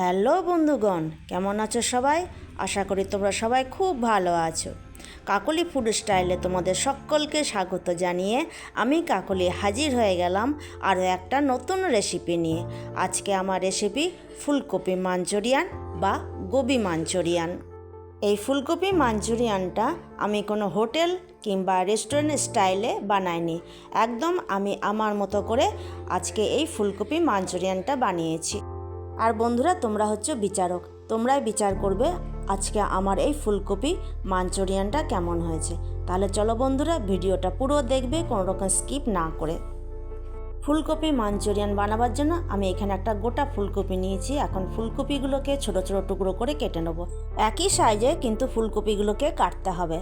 Hello বন্ধুগণ, কেমন আছো সবাই? আশা করি তোমরা সবাই খুব ভালো আছো। কাকলি ফুড স্টাইলে তোমাদের সকলকে স্বাগত জানিয়ে আমি কাকলি হাজির হয়ে গেলাম আরও একটা নতুন রেসিপি নিয়ে। আজকে আমার রেসিপি ফুলকপি মাঞ্চুরিয়ান বা গোবি মাঞ্চুরিয়ান। এই ফুলকপি মাঞ্চুরিয়ানটা আমি কোনো হোটেল কিংবা রেস্টুরেন্ট স্টাইলে বানাইনি। একদম আমি আমার মতো করে আজকে এই ফুলকপি মাঞ্চুরিয়ানটা বানিয়েছি। আর বন্ধুরা, তোমরা হচ্ছে বিচারক। তোমরাই বিচার করবে আজকে আমার এই ফুলকপি মাঞ্চুরিয়ানটা কেমন হয়েছে। তাহলে চলো বন্ধুরা, ভিডিওটা পুরো দেখবে, কোনো রকম স্কিপ না করে। ফুলকপি মাঞ্চুরিয়ান বানাবার জন্য আমি এখানে একটা গোটা ফুলকপি নিয়েছি। এখন ফুলকপিগুলোকে ছোট ছোট টুকরো করে কেটে নেব। একই সাইজে কিন্তু ফুলকপিগুলোকে কাটতে হবে।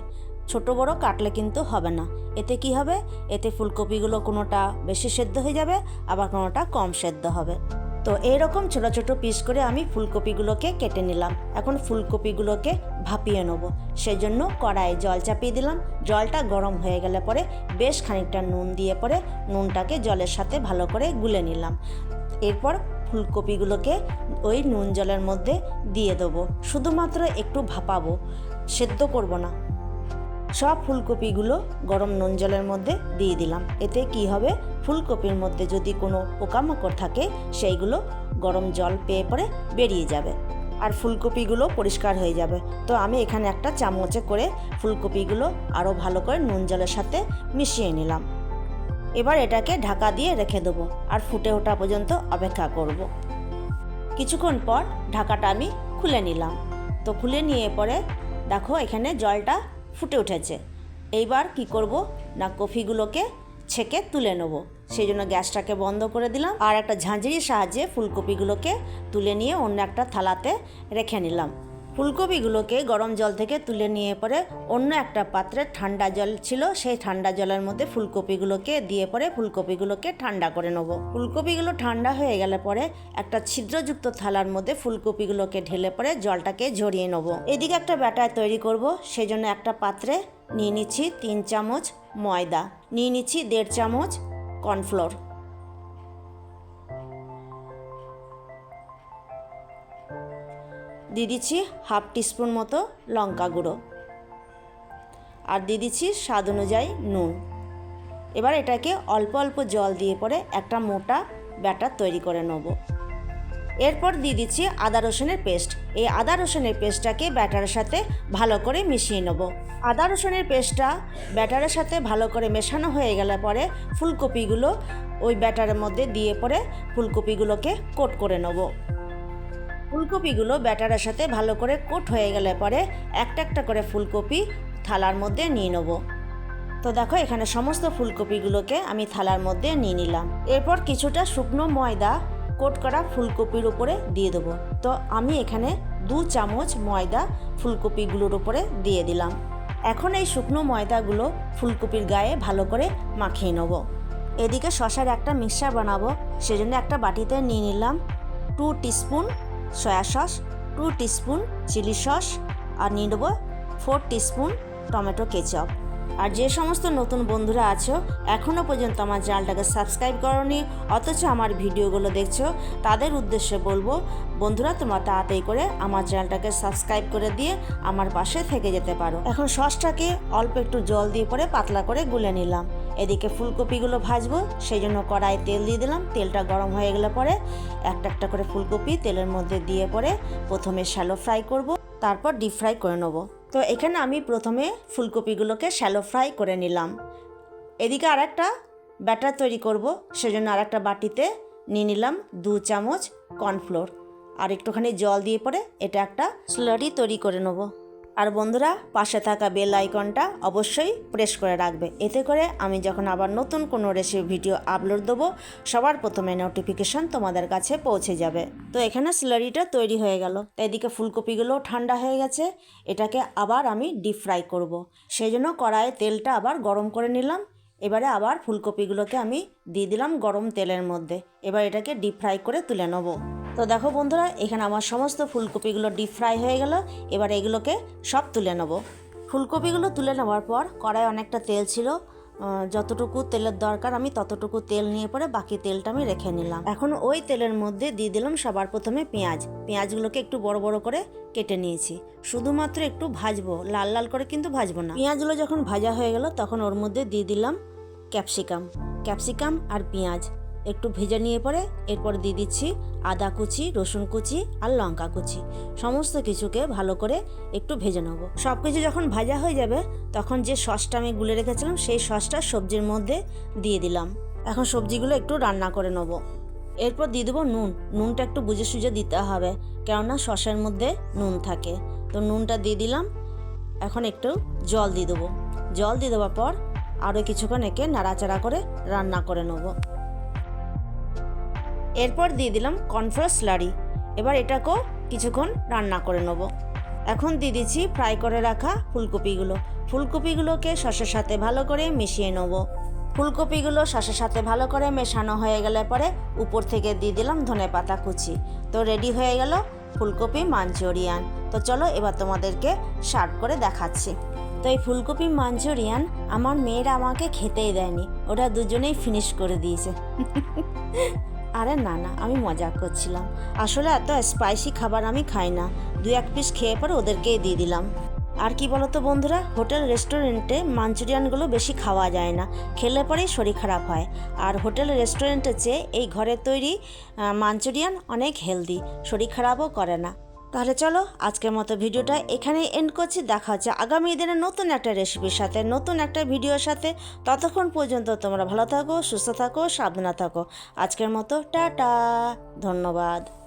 ছোট বড় কাটলে কিন্তু হবে না। এতে কি হবে? এতে ফুলকপিগুলো কোনোটা বেশি সেদ্ধ হয়ে যাবে, আবার কোনোটা কম সেদ্ধ হবে। তো এইরকম ছোট ছোট পিস করে আমি ফুলকপিগুলোকে কেটে নিলাম। এখন ফুলকপিগুলোকে ভাপিয়ে নেব। সেই জন্য কড়াইয়ে জল চাপিয়ে দিলাম। জলটা গরম হয়ে গেলে পরে বেশ খানিকটা নুন দিয়ে পরে নুনটাকে জলের সাথে ভালো করে গুলে নিলাম। এরপর ফুলকপিগুলোকে ওই নুন জলের মধ্যে দিয়ে দেবো। শুধুমাত্র একটু ভাপাবো। সেদ্ধ করব না। সব ফুলকপিগুলো গরম নুন জলের মধ্যে দিয়ে দিলাম। এতে কি হবে? ফুলকপির মধ্যে যদি কোনো পোকামাকড় থাকে, সেইগুলো গরম জল পেয়ে পরে বেরিয়ে যাবে আর ফুলকপিগুলো পরিষ্কার হয়ে যাবে। তো আমি এখানে একটা চামচে করে ফুলকপিগুলো আরও ভালো করে নুন জলের সাথে মিশিয়ে নিলাম। এবার এটাকে ঢাকা দিয়ে রেখে দেবো আর ফুটে ওঠা পর্যন্ত অপেক্ষা করব। কিছুক্ষণ পর ঢাকাটা আমি খুলে নিলাম। তো খুলে নিয়ে পরে দেখো এখানে জলটা ফুটে উঠেছে। এইবার কি করব? না, কফিগুলোকে ছেঁকে তুলে নেব। সেই জন্য গ্যাসটাকে বন্ধ করে দিলাম আর একটা ঝাঁঝরির সাহায্যে ফুলকপিগুলোকে তুলে নিয়ে অন্য একটা থালাতে রেখে নিলাম। ফুলকপিগুলোকে গরম জল থেকে তুলে নিয়ে পরে অন্য একটা পাত্রে ঠান্ডা জল ছিল, সেই ঠান্ডা জলের মধ্যে ফুলকপিগুলোকে দিয়ে পরে ফুলকপিগুলোকে ঠান্ডা করে নেব। ফুলকপিগুলো ঠান্ডা হয়ে গেলে পরে একটা ছিদ্রযুক্ত থালার মধ্যে ফুলকপিগুলোকে ঢেলে পরে জলটাকে ঝরিয়ে নেব। এদিকে একটা ব্যাটার তৈরি করব সেই জন্য একটা পাত্রে নিয়ে নিচ্ছি তিন চামচ ময়দা, নিয়ে নিচ্ছি দেড় চামচ কর্নফ্লোর। দিয়ে দিচ্ছি হাফ টিস্পুন মতো লঙ্কা গুঁড়ো। আর দিয়ে দিচ্ছি স্বাদ অনুযায়ী নুন। এবার এটাকে অল্প অল্প জল দিয়ে পরে একটা মোটা ব্যাটার তৈরি করে নেব। এরপর দিয়ে দিচ্ছি আদা রসুনের পেস্ট। এই আদা রসুনের পেস্টটাকে ব্যাটারের সাথে ভালো করে মিশিয়ে নেব। আদা রসুনের পেস্টটা ব্যাটারের সাথে ভালো করে মেশানো হয়ে গেলে পরে ফুলকপিগুলো ওই ব্যাটারের মধ্যে দিয়ে পরে ফুলকপিগুলোকে কোট করে নেব। ফুলকপিগুলো ব্যাটারের সাথে ভালো করে কোট হয়ে গেলে পরে একটা একটা করে ফুলকপি থালার মধ্যে নিয়ে নেব। তো দেখো, এখানে সমস্ত ফুলকপিগুলোকে আমি থালার মধ্যে নিয়ে নিলাম। এরপর কিছুটা শুকনো ময়দা কোট করা ফুলকপির উপরে দিয়ে দেবো। তো আমি এখানে দু চামচ ময়দা ফুলকপিগুলোর উপরে দিয়ে দিলাম। এখন এই শুকনো ময়দাগুলো ফুলকপির গায়ে ভালো করে মাখিয়ে নেব। এদিকে শশার একটা মিক্সচার বানাবো, সেজন্য একটা বাটিতে নিয়ে নিলাম। Two teaspoon soya sauce two teaspoon chilli sauce আর নিয়ে নেব ফোর টিস্পুন টমেটো কেচাপ আর যে সমস্ত নতুন বন্ধুরা আছো এখনও পর্যন্ত আমার চ্যানেলটাকে সাবস্ক্রাইব করনি, অথচ আমার ভিডিওগুলো দেখছ, তাদের উদ্দেশ্যে বলব, বন্ধুরা তোমরা তাড়াতাড়ি করে আমার চ্যানেলটাকে সাবস্ক্রাইব করে দিয়ে আমার পাশে থেকে যেতে পারো। এখন সসটাকে অল্প একটু জল দিয়ে পরে পাতলা করে গুলে নিলাম। এদিকে ফুলকপিগুলো ভাজবো সেই জন্য কড়াই তেল দিয়ে দিলাম, তেলটা গরম হয়ে গেলে পরে একটা একটা করে ফুলকপি তেলের মধ্যে দিয়ে পরে প্রথমে শ্যালো ফ্রাই করব, তারপর ডিপ ফ্রাই করে নেব। তো এখানে আমি প্রথমে ফুলকপিগুলোকে শ্যালো ফ্রাই করে নিলাম। এদিকে আর একটা ব্যাটার তৈরি করব, সেজন্য আর একটা বাটিতে নিয়ে নিলাম দু চামচ কর্নফ্লোর। আর একটুখানি জল দিয়ে পরে এটা একটা স্লারি তৈরি করে নেব। আর বন্ধুরা, পাশে থাকা বেল আইকনটা অবশ্যই প্রেস করে রাখবে। এতে করে আমি যখন আবার নতুন কোনো রেসিপি ভিডিও আপলোড দেবো, সবার প্রথমে নোটিফিকেশন তোমাদের কাছে পৌঁছে যাবে। তো এখানে স্লারিটা তৈরি হয়ে গেল। এদিকে ফুলকপিগুলোও ঠান্ডা হয়ে গেছে। এটাকে আবার আমি ডিপ ফ্রাই করব। সেই জন্য কড়াইয়ে তেলটা আবার গরম করে নিলাম। এবারে আবার ফুলকপিগুলোকে আমি দিয়ে দিলাম গরম তেলের মধ্যে। এবার এটাকে ডিপ ফ্রাই করে তুলে নেব। তো দেখো বন্ধুরা, এখানে আমার সমস্ত ফুলকপিগুলো ডিপ ফ্রাই হয়ে গেল। এবার এগুলোকে সব তুলে নেব। ফুলকপিগুলো তুলে নেওয়ার পর কড়াই অনেকটা তেল ছিল। যতটুকু তেলের দরকার আমি ততটুকু তেল নিয়ে পরে বাকি তেলটা আমি রেখে নিলাম। এখন ওই তেলের মধ্যে দিয়ে দিলাম সবার প্রথমে পেঁয়াজ। পেঁয়াজগুলোকে একটু বড় বড় করে কেটে নিয়েছি। শুধুমাত্র একটু ভাজবো, লাল লাল করে কিন্তু ভাজবো না। পেঁয়াজগুলো যখন ভাজা হয়ে গেল, তখন ওর মধ্যে দিয়ে দিলাম ক্যাপসিকাম। ক্যাপসিকাম আর পেঁয়াজ। একটু ভেজে নিয়ে পরে এরপর দিয়ে দিচ্ছি আদা কুচি, রসুন কুচি আর লঙ্কা কুচি। সমস্ত কিছুকে ভালো করে একটু ভেজে নেব। সব কিছু যখন ভাজা হয়ে যাবে, তখন যে সসটা আমি গুলে রেখেছিলাম, সেই সসটা সবজির মধ্যে দিয়ে দিলাম। এখন সবজিগুলো একটু রান্না করে নেব। এরপর দিয়ে দেবো নুন। নুনটা একটু বুঝে সুঝে দিতে হবে, কেননা সসের মধ্যে নুন থাকে। তো নুনটা দিয়ে দিলাম। এখন একটু জল দিয়ে দেবো। জল দিয়ে দেওয়ার পর আরও কিছুক্ষণ একে নাড়াচাড়া করে রান্না করে নেব। এরপর দিয়ে দিলাম কর্নফ্লোর স্লারি। এবার এটাকেও কিছুক্ষণ রান্না করে নেব। এখন দিয়ে দিচ্ছি ফ্রাই করে রাখা ফুলকপিগুলো। ফুলকপিগুলোকে সসের সাথে ভালো করে মিশিয়ে নেব। ফুলকপিগুলো সসের সাথে ভালো করে মেশানো হয়ে গেলে পরে উপর থেকে দিয়ে দিলাম ধনে পাতা কুচি। তো রেডি হয়ে গেল ফুলকপি মাঞ্চুরিয়ান। তো চলো এবার তোমাদেরকে সার্ভ করে দেখাচ্ছি। তো এই ফুলকপি মাঞ্চুরিয়ান আমার মেয়েরা আমাকে খেতেই দেয়নি। ওরা দুজনেই ফিনিশ করে দিয়েছে। আরে না না, আমি মজা করছিলাম। আসলে এত স্পাইসি খাবার আমি খাই না। দু এক পিস খেয়ে পরে ওদেরকেই দিয়ে দিলাম। আর কি বলতো বন্ধুরা, হোটেল রেস্টুরেন্টে মাঞ্চুরিয়ানগুলো বেশি খাওয়া যায় না। খেলে পরেই শরীর খারাপ হয়। আর হোটেল রেস্টুরেন্টের চেয়ে এই ঘরের তৈরি মাঞ্চুরিয়ান অনেক হেলদি শরীর খারাপও করে না। তাহলে চলো আজকের মতো ভিডিওটা এখানে এন্ড করছি। দেখা হচ্ছে আগামী দিনে নতুন একটা রেসিপির সাথে, নতুন একটা ভিডিওর সাথে। ততক্ষণ পর্যন্ত তোমরা ভালো থাকো, সুস্থ থাকো, সাবধানে থাকো। আজকের মতো, টাটা, ধন্যবাদ।